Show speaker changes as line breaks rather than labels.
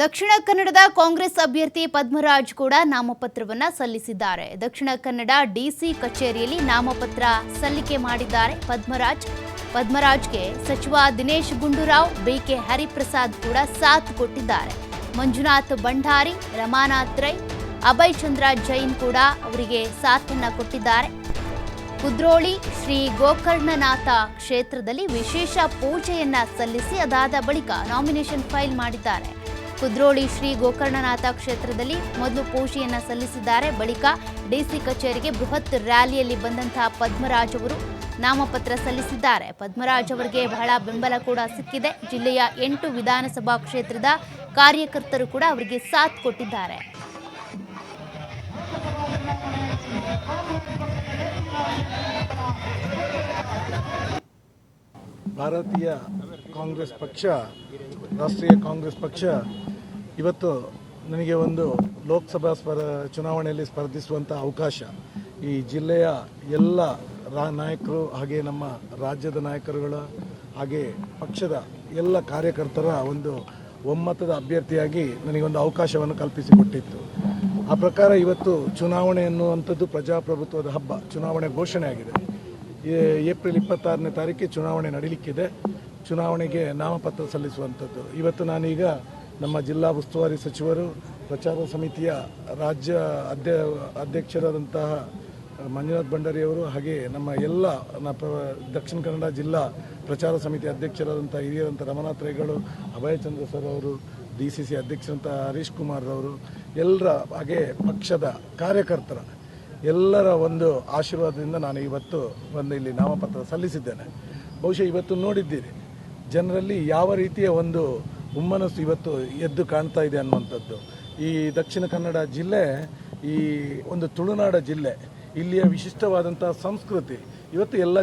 ದಕ್ಷಿಣ ಕನ್ನಡದ ಕಾಂಗ್ರೆಸ್ ಅಭ್ಯರ್ಥಿ ಪದ್ಮರಾಜ್ ಕೂಡ ನಾಮಪತ್ರವನ್ನ ಸಲ್ಲಿಸಿದ್ದಾರೆ. ದಕ್ಷಿಣ ಕನ್ನಡ ಡಿಸಿ ಕಚೇರಿಯಲ್ಲಿ ನಾಮಪತ್ರ ಸಲ್ಲಿಕೆ ಮಾಡಿದ್ದಾರೆ ಪದ್ಮರಾಜ್. ಪದ್ಮರಾಜ್ಗೆ ಸಚಿವ ದಿನೇಶ್ ಗುಂಡೂರಾವ್ ಬಿಕೆ ಹರಿಪ್ರಸಾದ್ ಕೂಡ ಸಾಥ್ ಕೊಟ್ಟಿದ್ದಾರೆ. ಮಂಜುನಾಥ್ ಭಂಡಾರಿ, ರಮಾನಾಥ್ ರೈ, ಅಭಯ್ ಚಂದ್ರ ಜೈನ್ ಕೂಡ ಅವರಿಗೆ ಸಾಥನ್ನ ಕೊಟ್ಟಿದ್ದಾರೆ. ಕುದ್ರೋಳಿ ಶ್ರೀ ಗೋಕರ್ಣನಾಥ ಕ್ಷೇತ್ರದಲ್ಲಿ ವಿಶೇಷ ಪೂಜೆಯನ್ನ ಸಲ್ಲಿಸಿ ಅದಾದ ಬಳಿಕ ನಾಮಿನೇಷನ್ ಫೈಲ್ ಮಾಡಿದ್ದಾರೆ. ಕುದ್ರೋಳಿ ಶ್ರೀ ಗೋಕರ್ಣನಾಥ ಕ್ಷೇತ್ರದಲ್ಲಿ ಮೊದಲು ಪೂಜೆಯನ್ನ ಸಲ್ಲಿಸಿದ್ದಾರೆ. ಬಳಿಕ ಡಿಸಿ ಕಚೇರಿಗೆ ಬೃಹತ್ ರ್ಯಾಲಿಯಲ್ಲಿ ಬಂದಂತಹ ಪದ್ಮರಾಜ್ ಅವರು ನಾಮಪತ್ರ ಸಲ್ಲಿಸಿದ್ದಾರೆ. ಪದ್ಮರಾಜ್ ಅವರಿಗೆ ಬಹಳ ಬೆಂಬಲ ಕೂಡ ಸಿಕ್ಕಿದೆ. ಜಿಲ್ಲೆಯ ಎಂಟು ವಿಧಾನಸಭಾ ಕ್ಷೇತ್ರದ ಕಾರ್ಯಕರ್ತರು ಕೂಡ ಅವರಿಗೆ ಸಾಥ್ ಕೊಟ್ಟಿದ್ದಾರೆ.
ಭಾರತೀಯ ಕಾಂಗ್ರೆಸ್ ಪಕ್ಷ, ರಾಷ್ಟ್ರೀಯ ಕಾಂಗ್ರೆಸ್ ಪಕ್ಷ ಇವತ್ತು ನನಗೆ ಒಂದು ಲೋಕಸಭಾ ಸ್ಪರ್, ಚುನಾವಣೆಯಲ್ಲಿ ಸ್ಪರ್ಧಿಸುವಂಥ ಅವಕಾಶ. ಈ ಜಿಲ್ಲೆಯ ಎಲ್ಲ ರಾ, ನಾಯಕರು ಹಾಗೆ ನಮ್ಮ ರಾಜ್ಯದ ನಾಯಕರುಗಳ ಹಾಗೆ ಪಕ್ಷದ ಎಲ್ಲ ಕಾರ್ಯಕರ್ತರ ಒಂದು ಒಮ್ಮತದ ಅಭ್ಯರ್ಥಿಯಾಗಿ ನನಗೊಂದು ಅವಕಾಶವನ್ನು ಕಲ್ಪಿಸಿಕೊಟ್ಟಿತ್ತು. ಆ ಪ್ರಕಾರ ಇವತ್ತು ಚುನಾವಣೆ ಅನ್ನುವಂಥದ್ದು ಪ್ರಜಾಪ್ರಭುತ್ವದ ಹಬ್ಬ, ಚುನಾವಣೆ ಘೋಷಣೆ ಆಗಿದೆ ಏಪ್ರಿಲ್ ಇಪ್ಪತ್ತಾರನೇ ತಾರೀಕಿಗೆ ಚುನಾವಣೆ ನಡೀಲಿಕ್ಕಿದೆ. ಚುನಾವಣೆಗೆ ನಾಮಪತ್ರ ಸಲ್ಲಿಸುವಂಥದ್ದು. ಇವತ್ತು ನಾನೀಗ ನಮ್ಮ ಜಿಲ್ಲಾ ಉಸ್ತುವಾರಿ ಸಚಿವರು, ಪ್ರಚಾರ ಸಮಿತಿಯ ರಾಜ್ಯ ಅಧ್ಯ, ಅಧ್ಯಕ್ಷರಾದಂತಹ ಮಂಜುನಾಥ್ ಭಂಡಾರಿಯವರು ಹಾಗೆ ನಮ್ಮ ಎಲ್ಲ ದಕ್ಷಿಣ ಕನ್ನಡ ಜಿಲ್ಲಾ ಪ್ರಚಾರ ಸಮಿತಿ ಅಧ್ಯಕ್ಷರಾದಂಥ ಹಿರಿಯರಂಥ ರಮನಾಥ್ ರೈಗಳು ಅಭಯಚಂದ್ರ ಸರ್ ಅವರು, ಡಿ ಸಿ ಸಿ ಅಧ್ಯಕ್ಷರಂಥ ಹರೀಶ್ ಕುಮಾರ್ ಅವರು, ಎಲ್ಲರ ಹಾಗೆ ಪಕ್ಷದ ಕಾರ್ಯಕರ್ತರ ಎಲ್ಲರ ಒಂದು ಆಶೀರ್ವಾದದಿಂದ ನಾನು ಇವತ್ತು ಒಂದು ಇಲ್ಲಿ ನಾಮಪತ್ರ ಸಲ್ಲಿಸಿದ್ದೇನೆ. ಬಹುಶಃ ಇವತ್ತು ನೋಡಿದ್ದೀರಿ. ಜನರಲ್ಲಿ ಯಾವ ರೀತಿಯ ಒಂದು ಹುಮ್ಮನಸ್ಸು ಇವತ್ತು ಎದ್ದು ಕಾಣ್ತಾ ಇದೆ ಅನ್ನುವಂಥದ್ದು. ಈ ದಕ್ಷಿಣ ಕನ್ನಡ ಜಿಲ್ಲೆ, ಈ ಒಂದು ತುಳುನಾಡ ಜಿಲ್ಲೆ, ಇಲ್ಲಿಯ ವಿಶಿಷ್ಟವಾದಂಥ ಸಂಸ್ಕೃತಿ, ಇವತ್ತು ಎಲ್ಲ